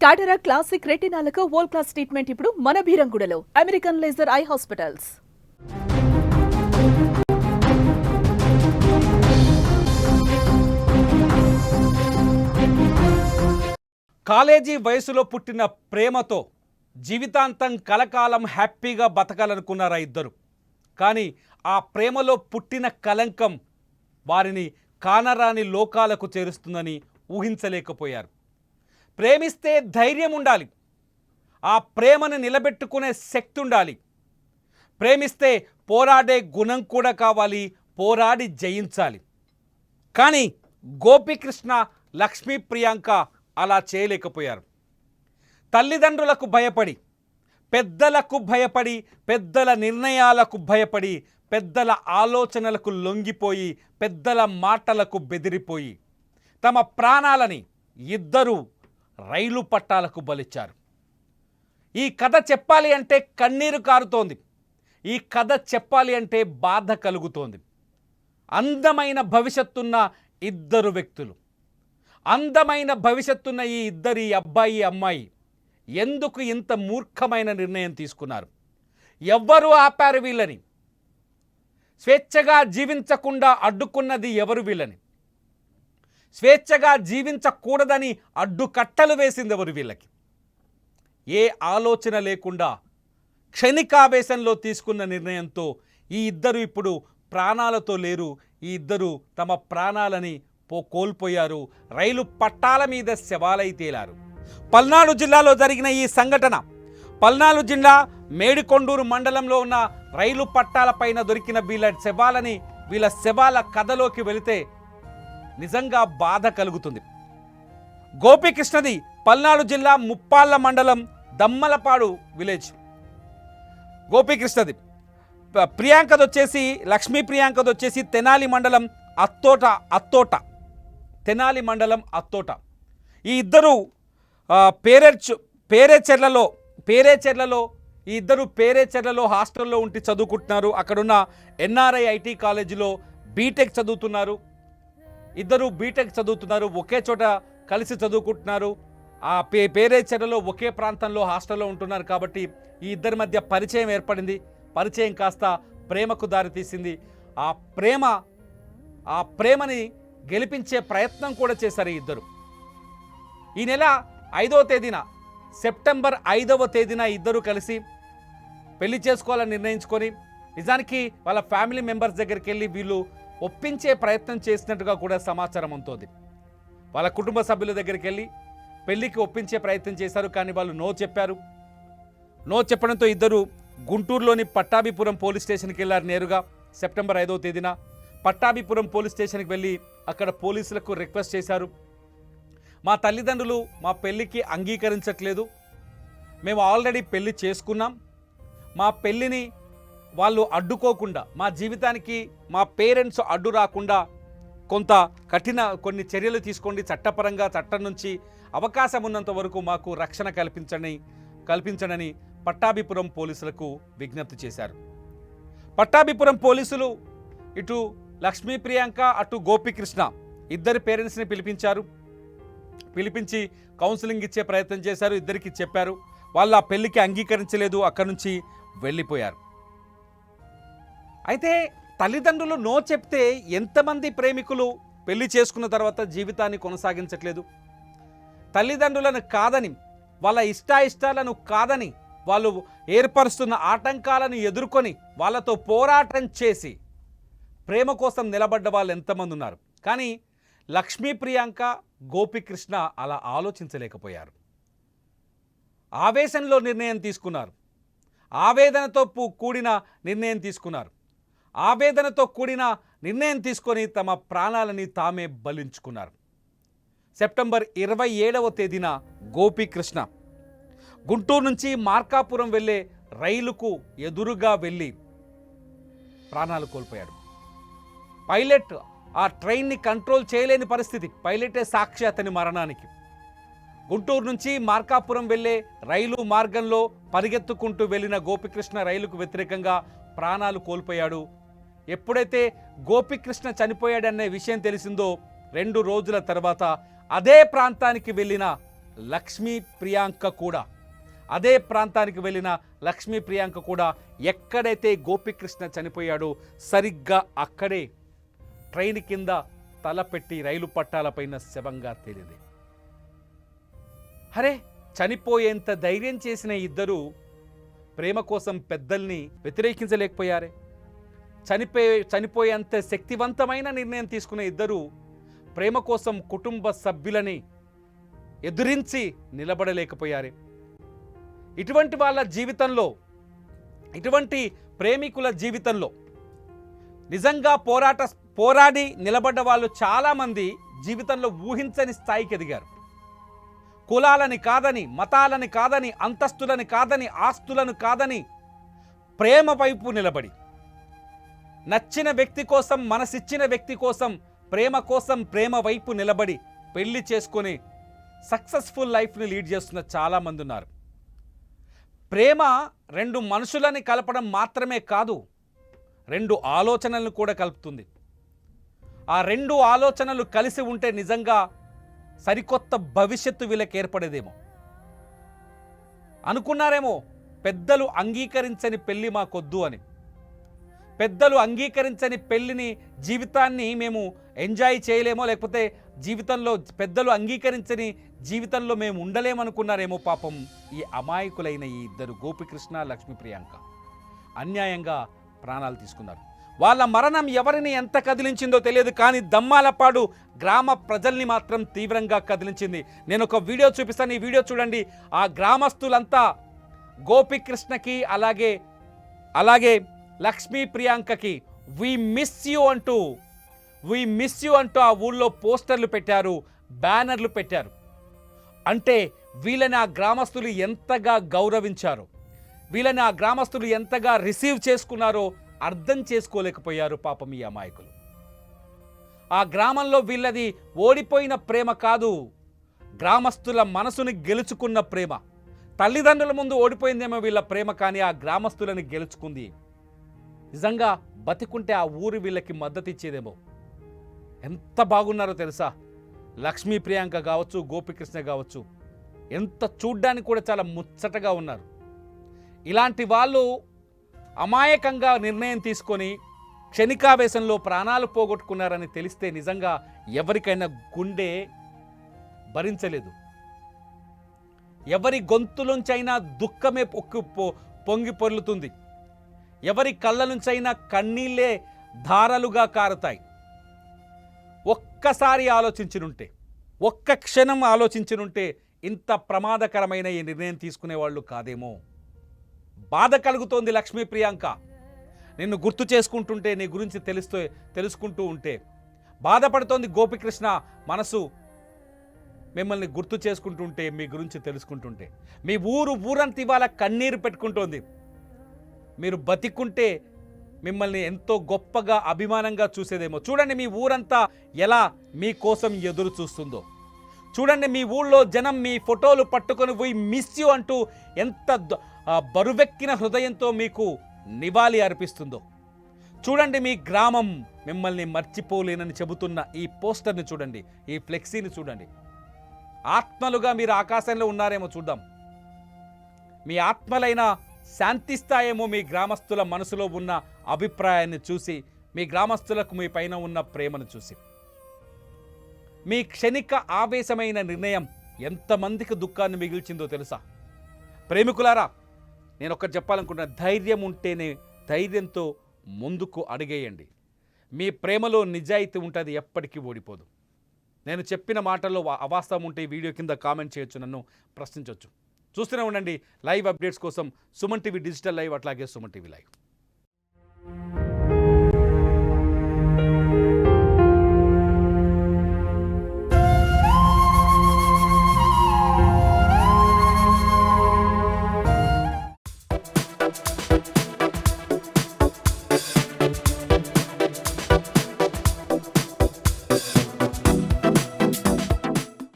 టాటరా classic రెటినాలకు world class treatment ఇప్పుడు మన బీరంగుడలో American laser eye hospitals college వయసులో పుట్టిన ప్రేమతో జీవితాంతం కలకాలం హ్యాపీగా బతకాలనుకున్నారా ఇద్దరు. కానీ ఆ ప్రేమలో పుట్టిన కలంకం వారిని కానరాని లోకాలకు చేరుస్తుందని ఊహించలేకపోయారు. ప్రేమిస్తే ధైర్యం ఉండాలి. ఆ ప్రేమను నిలబెట్టుకునే శక్తి ఉండాలి. ప్రేమిస్తే పోరాడే గుణం కూడా కావాలి పోరాడి జయించాలి. కానీ గోపికృష్ణ లక్ష్మీ ప్రియాంక అలా చేయలేకపోయారు. తల్లిదండ్రులకు భయపడి పెద్దలకు భయపడి పెద్దల నిర్ణయాలకు భయపడి పెద్దల ఆలోచనలకు లొంగిపోయి పెద్దల మాటలకు బెదిరిపోయి తమ ప్రాణాలని ఇద్దరూ రైలు పట్టాలకు బలిచ్చారు. ఈ కథ చెప్పాలి అంటే కన్నీరు కారుతోంది. ఈ కథ చెప్పాలి అంటే బాధ కలుగుతోంది. అందమైన భవిష్యత్తున్న ఇద్దరు వ్యక్తులు. అందమైన భవిష్యత్తున్న ఈ ఇద్దరి అబ్బాయి అమ్మాయి ఎందుకు ఇంత మూర్ఖమైన నిర్ణయం తీసుకున్నారు? ఎవ్వరు ఆపారు వీళ్ళని? స్వేచ్ఛగా జీవించకుండా అడ్డుకున్నది ఎవరు వీళ్ళని? స్వేచ్ఛగా జీవించకూడదని అడ్డుకట్టలు వేసింది ఎవరు వీళ్ళకి? ఏ ఆలోచన లేకుండా క్షణికావేశంలో తీసుకున్న నిర్ణయంతో ఈ ఇద్దరు ఇప్పుడు ప్రాణాలతో లేరు. ఈ ఇద్దరు తమ ప్రాణాలని పో కోల్పోయారు. రైలు పట్టాల మీద శవాలై తేలారు. పల్నాడు జిల్లాలో జరిగిన ఈ సంఘటన పల్నాడు జిల్లా మేడికొండూరు మండలంలో ఉన్న రైలు పట్టాలపైన దొరికిన వీళ్ళ శవాలని వీళ్ళ శవాల కథలోకి వెళితే నిజంగా బాధ కలుగుతుంది. గోపీకృష్ణది పల్నాడు జిల్లా ముప్పాళ్ళ మండలం దమ్మలపాడు విలేజ్. గోపీకృష్ణది ప్రియాంకది వచ్చేసి లక్ష్మీ ప్రియాంకది వచ్చేసి తెనాలి మండలం అత్తోట అత్తోట. తెనాలి మండలం అత్తోట. ఈ ఇద్దరు పేరెచ్ పేరేచెర్లలో పేరేచెర్లలో ఈ ఇద్దరు పేరేచెర్లలో హాస్టల్లో ఉండి చదువుకుంటున్నారు. అక్కడున్న ఎన్ఆర్ఐ ఐటీ కాలేజీలో బీటెక్ చదువుతున్నారు. ఇద్దరు బీటెక్ చదువుతున్నారు ఒకే చోట కలిసి చదువుకుంటున్నారు. ఆ పే పేరే పేరేచెరలో ఒకే ప్రాంతంలో హాస్టల్లో ఉంటున్నారు కాబట్టి ఈ ఇద్దరి మధ్య పరిచయం ఏర్పడింది. పరిచయం కాస్త ప్రేమకు దారితీసింది ఆ ప్రేమ ఆ ప్రేమని గెలిపించే ప్రయత్నం కూడా చేశారు ఈ ఇద్దరు. ఈ నెల ఐదవ తేదీన సెప్టెంబర్ ఐదవ తేదీన ఇద్దరు కలిసి పెళ్ళి చేసుకోవాలని నిర్ణయించుకొని నిజానికి వాళ్ళ ఫ్యామిలీ మెంబర్స్ దగ్గరికి వెళ్ళి వీళ్ళు ఒప్పించే ప్రయత్నం చేసినట్టుగా కూడా సమాచారం ఉంటుంది వాళ్ళ కుటుంబ సభ్యుల దగ్గరికి వెళ్ళి పెళ్ళికి ఒప్పించే ప్రయత్నం చేశారు కానీ వాళ్ళు నో చెప్పారు. నో చెప్పడంతో ఇద్దరు గుంటూరులోని పట్టాభిపురం పోలీస్ స్టేషన్కి వెళ్ళారు నేరుగా సెప్టెంబర్ ఐదవ తేదీన. పట్టాభిపురం పోలీస్ స్టేషన్కి వెళ్ళి అక్కడ పోలీసులకు రిక్వెస్ట్ చేశారు. మా తల్లిదండ్రులు మా పెళ్ళికి అంగీకరించట్లేదు. మేము ఆల్రెడీ పెళ్ళి చేసుకున్నాం. మా పెళ్ళిని వాళ్ళు అడ్డుకోకుండా మా జీవితానికి మా పేరెంట్స్ అడ్డు రాకుండా కొంత కఠిన కొన్ని చర్యలు తీసుకోండి చట్టపరంగా చట్టం నుంచి అవకాశం ఉన్నంత వరకు మాకు రక్షణ కల్పించని కల్పించడని పట్టాభిపురం పోలీసులకు విజ్ఞప్తి చేశారు. పట్టాభిపురం పోలీసులు ఇటు లక్ష్మీ ప్రియాంక అటు గోపికృష్ణ ఇద్దరి పేరెంట్స్ని పిలిపించారు. పిలిపించి కౌన్సిలింగ్ ఇచ్చే ప్రయత్నం చేశారు ఇద్దరికి చెప్పారు. వాళ్ళు ఆ పెళ్ళికి అంగీకరించలేదు అక్కడి నుంచి వెళ్ళిపోయారు. అయితే తల్లిదండ్రులు నో చెప్తే ఎంతమంది ప్రేమికులు పెళ్ళి చేసుకున్న తర్వాత జీవితాన్ని కొనసాగించట్లేదు? తల్లిదండ్రులను కాదని వాళ్ళ ఇష్టాయిష్టాలను కాదని వాళ్ళు ఏర్పరుస్తున్న ఆటంకాలను ఎదుర్కొని వాళ్ళతో పోరాటం చేసి ప్రేమ కోసం నిలబడ్డ వాళ్ళు ఎంతమంది ఉన్నారు? కానీ లక్ష్మీ ప్రియాంక గోపికృష్ణ అలా ఆలోచించలేకపోయారు. ఆవేశంలో నిర్ణయం తీసుకున్నారు. ఆవేదనతో కూడిన నిర్ణయం తీసుకున్నారు. ఆవేదనతో కూడిన నిర్ణయం తీసుకొని తమ ప్రాణాలని తామే బలించుకున్నారు. సెప్టెంబర్ ఇరవై ఏడవ తేదీన గోపీకృష్ణ గుంటూరు నుంచి మార్కాపురం వెళ్ళే రైలుకు ఎదురుగా వెళ్ళి ప్రాణాలు కోల్పోయాడు. పైలట్ ఆ ట్రైన్ని కంట్రోల్ చేయలేని పరిస్థితి. పైలటే సాక్షి అతని మరణానికి. గుంటూరు నుంచి మార్కాపురం వెళ్ళే రైలు మార్గంలో పరిగెత్తుకుంటూ వెళ్ళిన గోపికృష్ణ రైలుకు వ్యతిరేకంగా ప్రాణాలు కోల్పోయాడు ఎప్పుడైతే గోపికృష్ణ చనిపోయాడనే విషయం తెలిసిందో రెండు రోజుల తర్వాత అదే ప్రాంతానికి వెళ్ళిన లక్ష్మీ ప్రియాంక కూడా అదే ప్రాంతానికి వెళ్ళిన లక్ష్మీ ప్రియాంక కూడా ఎక్కడైతే గోపికృష్ణ చనిపోయాడో సరిగ్గా అక్కడే ట్రైన్ కింద తల పెట్టి రైలు పట్టాలపైన శవంగా తేలింది. అరే చనిపోయేంత ధైర్యం చేసిన ఇద్దరు ప్రేమ కోసం పెద్దల్ని వ్యతిరేకించలేకపోయారే? చనిపోయే చనిపోయేంత శక్తివంతమైన నిర్ణయం తీసుకునే ఇద్దరు ప్రేమ కోసం కుటుంబ సభ్యులని ఎదురించి నిలబడలేకపోయారే. ఇటువంటి వాళ్ళ జీవితంలో ఇటువంటి ప్రేమికుల జీవితంలో నిజంగా పోరాట పోరాడి నిలబడ్డ వాళ్ళు చాలామంది జీవితంలో ఊహించని స్థాయికి ఎదిగారు. కులాలని కాదని మతాలని కాదని అంతస్తులని కాదని ఆస్తులను కాదని ప్రేమ వైపు నిలబడి నచ్చిన వ్యక్తి కోసం మనసిచ్చిన వ్యక్తి కోసం ప్రేమ కోసం ప్రేమ వైపు నిలబడి పెళ్ళి చేసుకొని సక్సెస్ఫుల్ లైఫ్ని లీడ్ చేస్తున్న చాలామంది ఉన్నారు. ప్రేమ రెండు మనుషులని కలపడం మాత్రమే కాదు రెండు ఆలోచనలను కూడా కలుపుతుంది. ఆ రెండు ఆలోచనలు కలిసి ఉంటే నిజంగా సరికొత్త భవిష్యత్తు వీళ్ళకి ఏర్పడేదేమో. అనుకున్నారేమో పెద్దలు అంగీకరించని పెళ్ళి మాకొద్దు అని. పెద్దలు అంగీకరించని పెళ్ళిని జీవితాన్ని మేము ఎంజాయ్ చేయలేమో లేకపోతే జీవితంలో పెద్దలు అంగీకరించని జీవితంలో మేము ఉండలేమనుకున్నారేమో పాపం. ఈ అమాయకులైన ఈ ఇద్దరు గోపికృష్ణ లక్ష్మీ ప్రియాంక అన్యాయంగా ప్రాణాలు తీసుకున్నారు. వాళ్ళ మరణం ఎవరిని ఎంత కదిలించిందో తెలియదు కానీ దమ్మాలపాడు గ్రామ ప్రజల్ని మాత్రం తీవ్రంగా కదిలించింది. నేను ఒక వీడియో చూపిస్తాను. ఈ వీడియో చూడండి. ఆ గ్రామస్తులంతా గోపికృష్ణకి అలాగే అలాగే లక్ష్మీ ప్రియాంకకి వి మిస్ యూ అంటూ వి మిస్ యూ అంటూ ఆ ఊళ్ళో పోస్టర్లు పెట్టారు బ్యానర్లు పెట్టారు. అంటే వీళ్ళని ఆ గ్రామస్తులు ఎంతగా గౌరవించారు వీళ్ళని ఆ గ్రామస్తులు ఎంతగా రిసీవ్ చేసుకున్నారో అర్థం చేసుకోలేకపోయారు పాపం ఈ అమాయకులు. ఆ గ్రామంలో వీళ్ళది ఓడిపోయిన ప్రేమ కాదు గ్రామస్తుల మనసుని గెలుచుకున్న ప్రేమ. తల్లిదండ్రుల ముందు ఓడిపోయిందేమో వీళ్ళ ప్రేమ కానీ ఆ గ్రామస్తులను గెలుచుకుంది. నిజంగా బతికుంటే ఆ ఊరు వీళ్ళకి మద్దతు ఇచ్చేదేమో ఎంత బాగున్నారో తెలుసా? లక్ష్మీ ప్రియాంక కావచ్చు గోపికృష్ణ కావచ్చు ఎంత చూడ్డానికి కూడా చాలా ముచ్చటగా ఉన్నారు. ఇలాంటి వాళ్ళు అమాయకంగా నిర్ణయం తీసుకొని క్షణికావేశంలో ప్రాణాలు పోగొట్టుకున్నారని తెలిస్తే నిజంగా ఎవరికైనా గుండె భరించలేదు. ఎవరి గొంతులోంచైనా దుఃఖమే పొక్కి పొ- పొంగి పొర్లుతుంది. ఎవరి కళ్ళ నుంచైనా కన్నీళ్ళే ధారలుగా కారుతాయి. ఒక్కసారి ఆలోచించినుంటే ఒక్క క్షణం ఆలోచించినుంటే ఇంత ప్రమాదకరమైన ఈ నిర్ణయం తీసుకునేవాళ్ళు కాదేమో. బాధ కలుగుతోంది లక్ష్మీ ప్రియాంక. నిన్ను గుర్తు చేసుకుంటుంటే నీ గురించి తెలుస్తూ తెలుసుకుంటూ ఉంటే బాధపడుతోంది గోపికృష్ణ మనసు. మిమ్మల్ని గుర్తు చేసుకుంటుంటే మీ గురించి తెలుసుకుంటుంటే. మీ ఊరు ఊరంతా ఇవాళ కన్నీరు పెట్టుకుంటోంది. మీరు బతికుంటే మిమ్మల్ని ఎంతో గొప్పగా అభిమానంగా చూసేదేమో. చూడండి మీ ఊరంతా ఎలా మీకోసం ఎదురు చూస్తుందో. చూడండి మీ ఊళ్ళో జనం మీ ఫోటోలు పట్టుకొని పోయి మిస్ యూ అంటూ ఎంత ద- బరువెక్కిన హృదయంతో మీకు నివాళి అర్పిస్తుందో. చూడండి మీ గ్రామం మిమ్మల్ని మర్చిపోలేనని చెబుతున్న ఈ పోస్టర్ని చూడండి ఈ ఫ్లెక్సీని చూడండి. ఆత్మలుగా మీరు ఆకాశంలో ఉన్నారేమో చూద్దాం. మీ ఆత్మలైన శాంతిస్తాయేమో మీ గ్రామస్తుల మనసులో ఉన్న అభిప్రాయాన్ని చూసి మీ గ్రామస్తులకు మీ పైన ఉన్న ప్రేమను చూసి. మీ క్షణిక ఆవేశమైన నిర్ణయం ఎంతమందికి దుఃఖాన్ని మిగిల్చిందో తెలుసా? ప్రేమికులారా నేను ఒకటి చెప్పాలనుకుంటున్నా ధైర్యం ఉంటేనే ధైర్యంతో ముందుకు అడిగేయండి. మీ ప్రేమలో నిజాయితీ ఉంటుంది ఎప్పటికీ ఓడిపోదు. నేను చెప్పిన మాటల్లో అవాస్తవం ఉంటే వీడియో కింద కామెంట్ చేయొచ్చు నన్ను ప్రశ్నించవచ్చు చూస్తూనే ఉండండి. లైవ్ అప్డేట్స్ కోసం సుమన్ టీవీ డిజిటల్ లైవ్ అట్లాగే సుమన్ టీవీ లైవ్.